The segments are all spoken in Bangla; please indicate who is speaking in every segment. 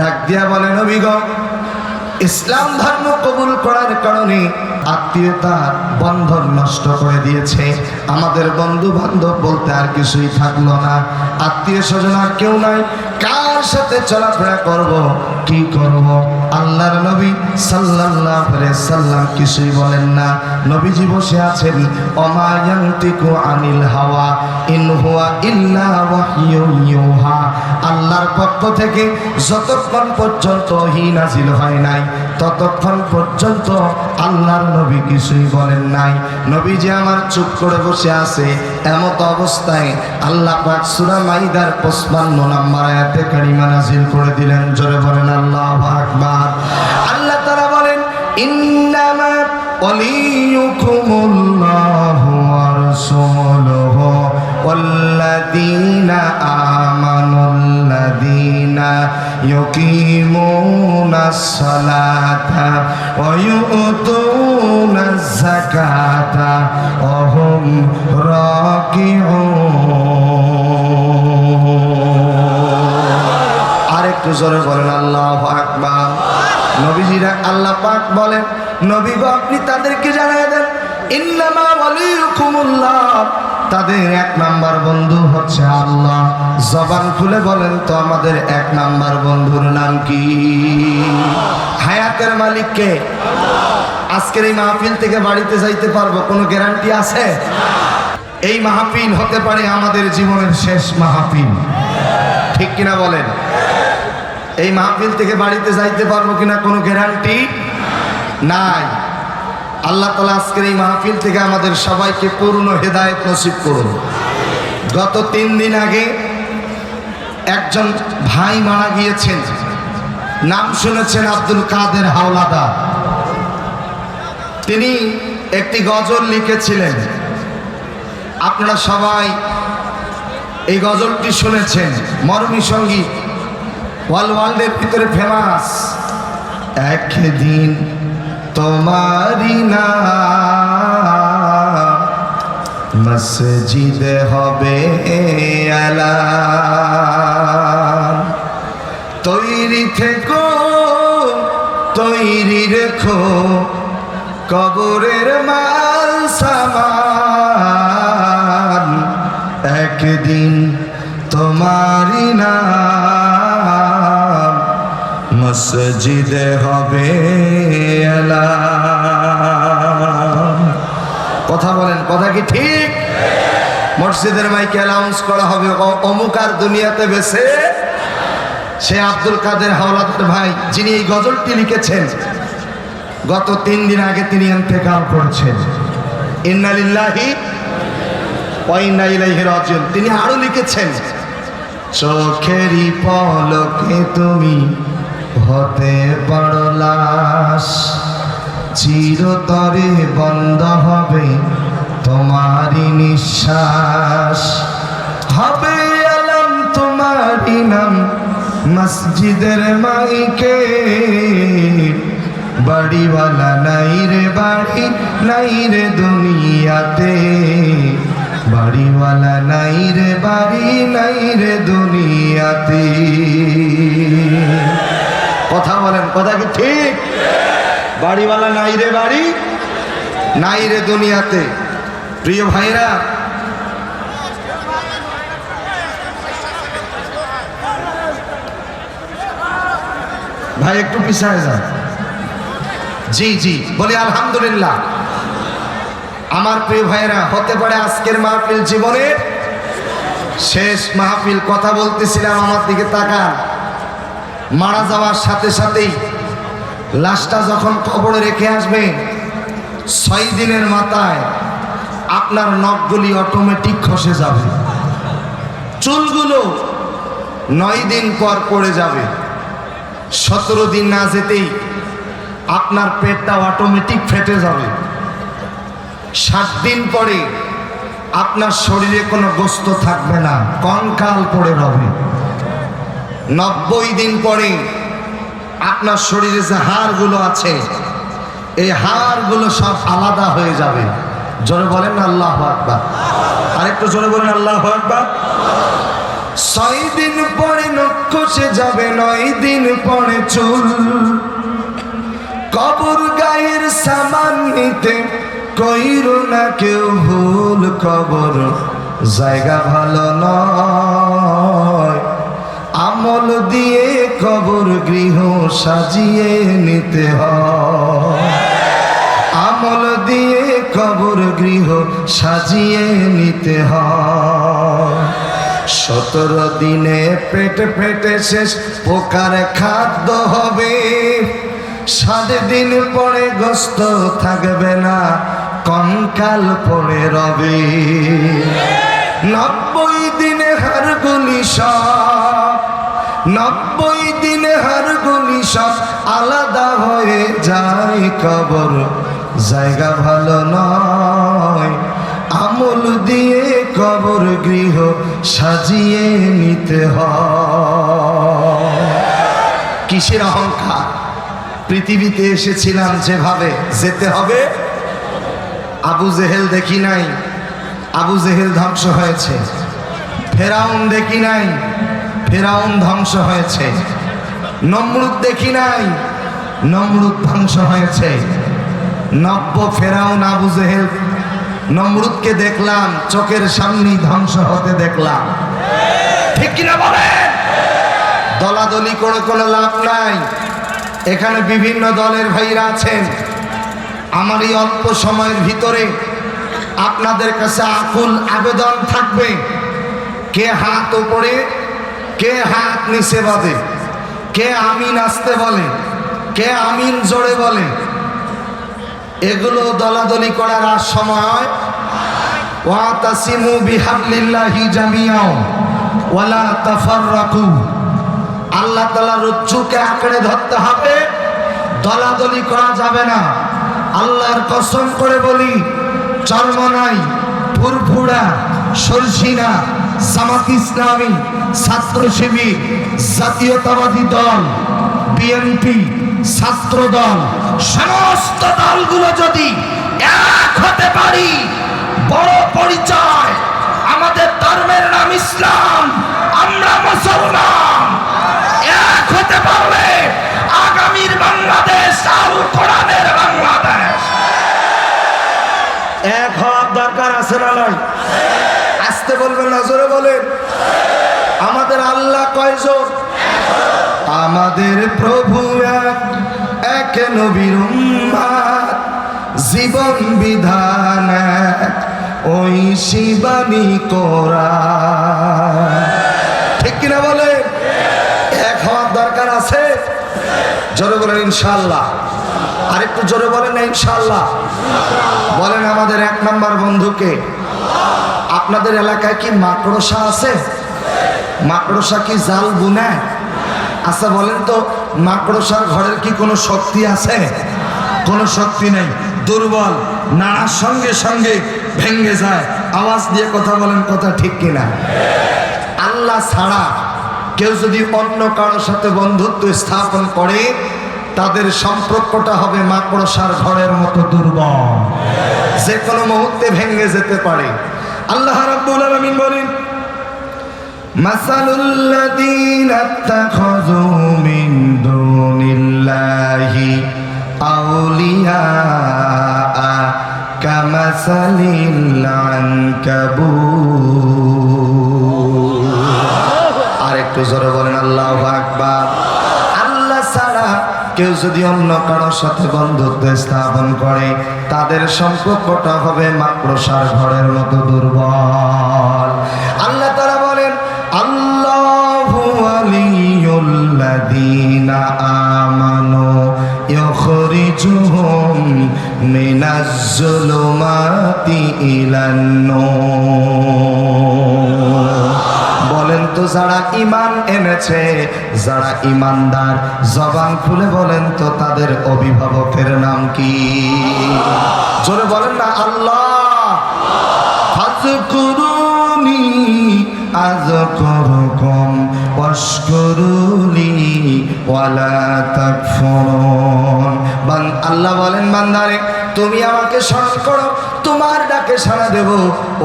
Speaker 1: ডাক দিয়া বলেন অভিগম ইসলাম ধর্ম কবুল করার কারণে আত্মীয়তার বন্ধন নষ্ট করে দিয়েছে। আমাদের বন্ধু বান্ধব বলতে আর কিছুই থাকল না। আত্মীয় স্বজন আর কেউ নাই। কার সাথে চলাফেরা করব, কি করব? আল্লাহর নবী আলাইহি সাল্লাম কিছুই বলেন না। নবীজি বসে আছেন অমায়ান্তিকু আনিল হাওয়া, ইন হুয়া ইল্লা ইউহা। আল্লাহর পক্ষ থেকে যতক্ষণ পর্যন্ত হি নাজিল হয় নাই, ততক্ষণ পর্যন্ত আল্লাহর নবী কিছুই বলেন নাই। নবী যে আমার চুপ করে বসে আছে, এমত অবস্থায় আল্লাহ পাক সূরা মাইদার 55 নম্বর আয়াতে কারিমা নাজিল করে দিলেন। জোরে বলেন, আল্লাহু আকবার। আল্লাহ তাআলা বলেন, ইন্নামা ওয়ালিয়ুকুমুল্লাহু ওয়া রাসূলুহু والذين آمنوا الذين يقيمون الصلاة ويؤتون الزكاة وهم راكعون আরেকটু জোরে বলেন আল্লাহ আকবার নবীজিরা আল্লাহ পাক বলেন, নবী আপনি তাদেরকে জানাই দেন, ইন্নামা ওয়ালিয়ুকুমুল্লাহ। তাদের এক নাম্বার বন্ধু হচ্ছে আল্লাহ। জবান খুলে বলেন তো, আমাদের এক নাম্বার বন্ধুর নাম কি? হায়াতের মালিককে, আজকের এই মাহফিল থেকে বাড়িতে যাইতে পারব, কোনো গ্যারান্টি আছে? এই মাহফিল হতে পারে আমাদের জীবনের শেষ মাহফিল। ঠিক কিনা বলেন? এই মাহফিল থেকে বাড়িতে যাইতে পারব কিনা কোনো গ্যারান্টি নাই। আল্লাহ তালা আজকের এই মাহফিল থেকে আমাদের সবাইকে পূর্ণ হেদায়েত নসিব করুন। গত তিন দিন আগে একজন ভাই মারা গিয়েছেন। নাম শুনেছেন আব্দুল কাদের হাওলাদা। তিনি একটি গজল লিখেছিলেন। আপনারা সবাই এই গজলটি শুনেছেন। মরমী সংগীত ওয়ার্ল্ড ওয়ার্ল্ডের ভিতরে ফেমাস একদিন তোমারি না মসজিদে হবে আলাম। তৈরি থেকো, তৈরি রেখো কবরের মাল সামান। একদিন তোমারি নাম মসজিদে হবে। কথা বলেন, কথা কি ঠিক? মসজিদের মাইকে অ্যালাউন্স করা হবে। অমুক আর দুনিয়াতে বেছে সে আব্দুল কাদের হাওলাদার ভাই, যিনি এই গজলটি লিখেছেন, গত তিন দিন আগে তিনি ইন্তেকাল করছেন। ইন্নালিল্লাহি ইলাইহি রাজিউন। তিনি আরও লিখেছেন, চোখেরই পলকে তুমি হতে পারো লাশ। চিরতরে বন্ধ হবে তোমারই নিঃশ্বাস। হবে আলম তোমারই নাম মসজিদের মাইকে। বাড়িওয়ালা নাই রে বাড়ি, নাই রে দুনিয়াতে। বাড়িওয়ালা নাই রে বাড়ি, নাই রে দুনিয়াতে। কথা বলেন, কথা কি ঠিক? বাড়িওয়ালা নাই রে বাড়ি, নাই রে দুনিয়াতে। প্রিয় ভাইরা ভাই একটু পিছায় যান। জি জি, বলি আলহামদুলিল্লাহ। আমার প্রিয় ভাইরা হতে পারে আজকের মাহফিল জীবনের শেষ মাহফিল, কথা বলতেছিলাম, আমার দিকে তাকান। মারা যাওয়ার সাথে সাথেই লাশটা যখন কবরে রেখে আসবে, ছয় দিনের মাথায় আপনার নখগুলি অটোমেটিক খসে যাবে। চুলগুলো নয় দিন পর পড়ে যাবে। সতেরো দিন না যেতেই আপনার পেটটা অটোমেটিক ফেটে যাবে। ষাট দিন পরে আপনার শরীরে কোনো গোস্ত থাকবে না, কঙ্কাল পড়ে রবে। নব্বই দিন পরে আপনার শরীরে যে হাড়গুলো আছে, এই হাড়গুলো সব আলাদা হয়ে যাবে। জোরে বলেন আল্লাহ আকবার। আরেকটু জোরে বলেন, আল্লাহ আকবার। ছয় দিন পরে নখ খসে যাবে, নয় দিন পরে চুল। কবর গায়ের সামান নিতে কইর না কেউ ভুল কবর, জায়গা ভালো নয়। আমল দিয়ে কবর গৃহ সাজিয়ে নিতে হয়। আমল দিয়ে কবর গৃহ সাজিয়ে নিতে হয়। সতেরো দিনে পেটে পেটে শেষ, পোকার খাদ্য হবে। সাত দিন পরে গোস্ত থাকবে না, কঙ্কাল পড়ে রবে। নব্বই দিনে হার হারগুলি সব নব্বই দিনে হারগুলি সব আলাদা হয়ে যায় কবর। জায়গা ভালো নয়, আমল দিয়ে কবর গৃহ সাজিয়ে নিতে হয়। কিসের অহংকার? পৃথিবীতে এসেছিলাম যেভাবে, যেতে হবে। আবু জেহেল দেখি নাই, আবু জেহেল ধ্বংস হয়েছে। ফেরাউন দেখি নাই ফেরাউন ধ্বংস হয়েছে। নমরুদ দেখি নাই। নমরুদ ধ্বংস হয়েছে। নব্য ফেরাউন আবু জেহেল, নমরুদকে দেখলাম, চোখের সামনেই ধ্বংস হতে দেখলাম। ঠিক কিনা বলেন? দলাদলি করে কোনো লাভ নাই। এখানে বিভিন্ন দলের ভাইরা আছেন। আমার এই অল্প সময়ের ভিতরে আপনাদের কাছে আকুল আবেদন থাকবে। কে হাত ওপরে কে হাত নিচে বাঁধে? কে আমিন আসতে বলে? কে আমিন জোরে বলে? এগুলো দলাদলি করার আর সময়? ওয়াতাসিমু বিহাবলিল্লাহি জামিয়াও, ওয়ালা তাফাররাকু। আল্লাহ তাআলা রজ্জুকে আঁকড়ে ধরতে হবে। দলাদলি করা যাবে না। আল্লাহর কসম করে বলি চরমনাই ফুরফুরা সরসিনা, জামাত ইসলামী, ছাত্র জাতীয়তাবাদী দল, বিএনপি, ছাত্র দল, সমস্ত দলগুলো যদি এক হতে পারি, বড় পরিচয়, আমাদের ধর্মের নাম ইসলাম, আমরা মুসলমান। এক হতে পারলে আগামীর বাংলাদেশ আল কোরআনের বাংলাদেশ এক হওয়ার দরকার আছে না নয় আসতে বলবেন না, জোরে বলেন। আমাদের আল্লাহ কয়জন? আমাদের প্রভু এক এক নবীর জীবন বিধান ওই শিবানী কোরা ঠিক কিনা বলে এক হওয়ার দরকার আছে জোরে বলেন ইনশাল্লাহ আর একটু জোরে বলেন না ইনশাল্লাহ বলেন আমাদের এক নাম্বার বন্ধুকে, আপনাদের এলাকায় কি মাকড়সা আছে? মাকড়সা কি জাল বুনে? আচ্ছা বলেন তো, মাকড়সার ঘরের কি কোনো শক্তি আছে? কোনো শক্তি নেই। দুর্বল, নাড়ার সঙ্গে সঙ্গে ভেঙ্গে যায়। আওয়াজ দিয়ে কথা বলেন, কথা ঠিক কিনা? আল্লাহ ছাড়া কেউ যদি অন্য কারোর সাথে বন্ধুত্ব স্থাপন করে তাদের সম্পর্কটা হবে মাকড়সার ঘরের মতো দুর্বল। যে কোনো মুহূর্তে ভেঙে যেতে পারে। আল্লাহ রাব্বুল আলামিন বলেন, মাসালুল্লাযীনা ইত্তাখাযু মিন দুনিল্লাহি আউলিয়া কামাসালিল আনকাবু আর একটু জোরে বলেন, আল্লাহু আকবার। কেউ যদি অন্য কারোর সাথে বন্ধুত্ব স্থাপন করে, তাদের সম্পর্কটা হবে মাকড়সার ঘরের মতো দুর্বল। আল্লাহ তারা বলেন, আল্লাহু আলিয়ুল্লাযীনা আমানু ইখরিজুহুম মিনাজ জুলুমাতি ইলান নূর তো যারা ইমান এনেছে, যারা ইমানদার জবান খুলে বলেন তো তাদের অভিভাবকের নাম কি? জোরে বলেন না, আল্লাহ। ফাজকুরুনি, আযকুরুকুম, ওয়াশকুরুলি, ওয়ালা তাকফুরুন। আল্লাহ বলেন, বান্দারে, তুমি আমাকে স্মরণ করো, তোমার ডাকে সাড়া দেব।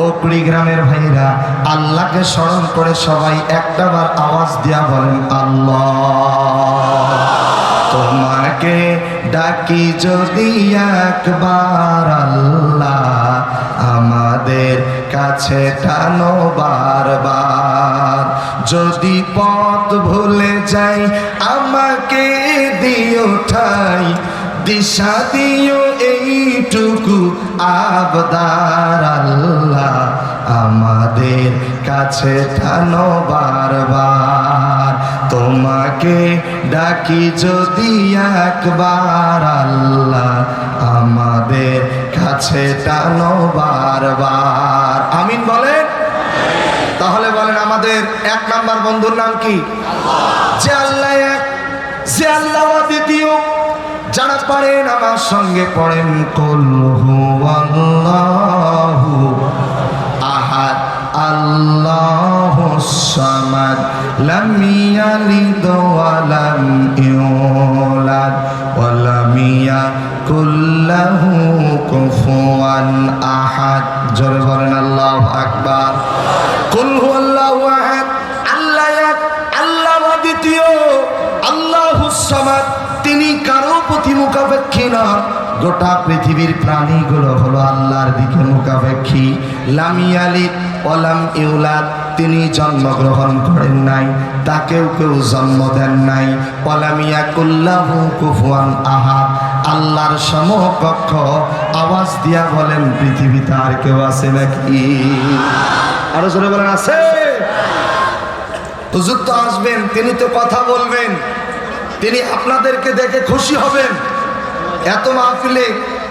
Speaker 1: ও কুড়িগ্রামের ভাইরা, আল্লাহকে স্মরণ করে সবাই একটাবার আওয়াজ দিয়া বলেন, আল্লাহ তোমাকে ডাকি যদি একবার আল্লাহ, আমাদের কাছে টানো বারবার। যদি পথ ভুলে যাই, আমাকে দিও ঠাই দিশা দিও এইটুকু আবদার আল্লাহ আমাদের কাছে টানো বারবার। তোমাকে ডাকি যদি একবার আল্লাহ আমাদের কাছে টানো বারবার। আমিন বলেন? তাহলে বলেন আমাদের এক নাম্বার বন্ধুর নাম কি? যে আল্লাহ এক, যে আল্লাহ দ্বিতীয় যারা পারেন আমার সঙ্গে পড়েন আহাদ আল্লাহ সামাদ লাম মুখাপেক্ষী নন গোটা পৃথিবীর প্রাণীগুলো হলো আল্লাহর দিকে মুখাপেক্ষী। লামিয়ালি অলাম ইউলাদ, তিনি জন্মগ্রহণ করেন নাই, তাকেও কেউ জন্ম দেন নাই। অলামিয়া কুল্লাহু কুফুয়ান আহাদ, আল্লাহর সমকক্ষ। আওয়াজ দিয়া বলেন, পৃথিবীতে আর কেউ আছে নাকি? আরও জোরে বলেন, আছে। হুজুর তো আসবেন, তিনি তো কথা বলবেন। তিনি আপনাদেরকে দেখে খুশি হবেন। এত মাহফিলে,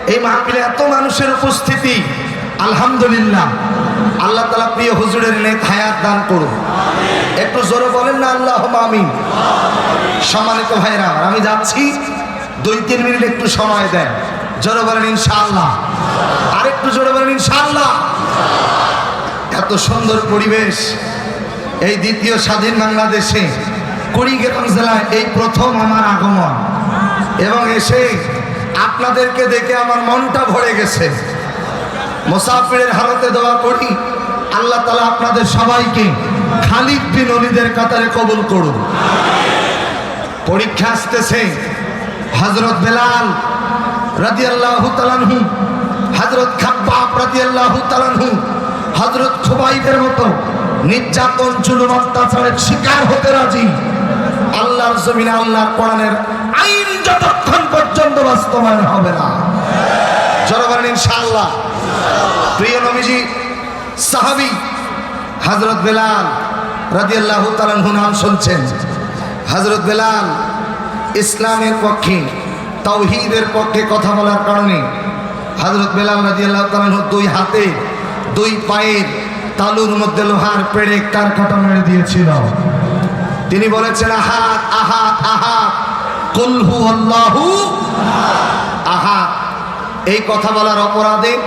Speaker 1: এই মাহফিলে এত মানুষের উপস্থিতি, আলহামদুলিল্লাহ। আল্লাহ তালা প্রিয় হুজুরের নেক হায়াত দান করুন। একটু জোরে বলেন না আল্লাহ আমিন। সম্মানিত ভাইরা আমি যাচ্ছি, দুই, তিন মিনিট একটু সময় দেন। জোরে বলেন, ইনশাআল্লাহ। আর একটু জোরে বলেন, ইনশাআল্লাহ। এত সুন্দর পরিবেশ, এই দ্বিতীয় স্বাধীন বাংলাদেশে কুড়িগ্রাম জেলায় এই প্রথম আমার আগমন। এবং এসে আপনাদেরকে দেখে আমার মনটা ভরে গেছে। মোসাফিরের হালতে দোয়া করি, আল্লাহ তালা আপনাদের সবাইকে খালিদ বিন অলিদের কাতারে কবুল করুন। পরীক্ষা আসতেছে হজরত বেলাল রাজি আল্লাহ তালানহু হজরত খাব্বাব রাজি আল্লাহ তালানহু হজরত খুবাইবের মতো নির্যাতন জুলুম অত্যাচারের শিকার হতে রাজি। আল্লাহর জমিনে, আল্লাহর কোরআনের আইন যতক্ষণ পর্যন্ত বাস্তবায়ন হবে না। বলেন ইনশাআল্লাহ। প্রিয় নবীজি, সাহাবী হজরত বেলাল রাজি আল্লাহ নাম শুনছেন। হজরত বেলাল ইসলামের পক্ষে, তাওহীদের পক্ষে কথা বলার কারণে হজরত বেলাল রাজি আল্লাহ দুই হাতে, দুই পায়ের তালুর মধ্যে লোহার পেড়ে কার কাটা মেরে দিয়েছিল? তিনি বলেছেন, আহাত আহাত আহাত। আহা। এই কথা বলার অপরাধে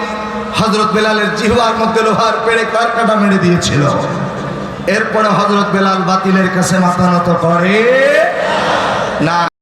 Speaker 1: হজরত বেলালের জিহুয়ার মধ্যে লোহার পেড়ে কার কাটা মেরে দিয়েছিল। এরপরে হজরত বেলাল বাতিলের কাছে মাথা নত করে। না।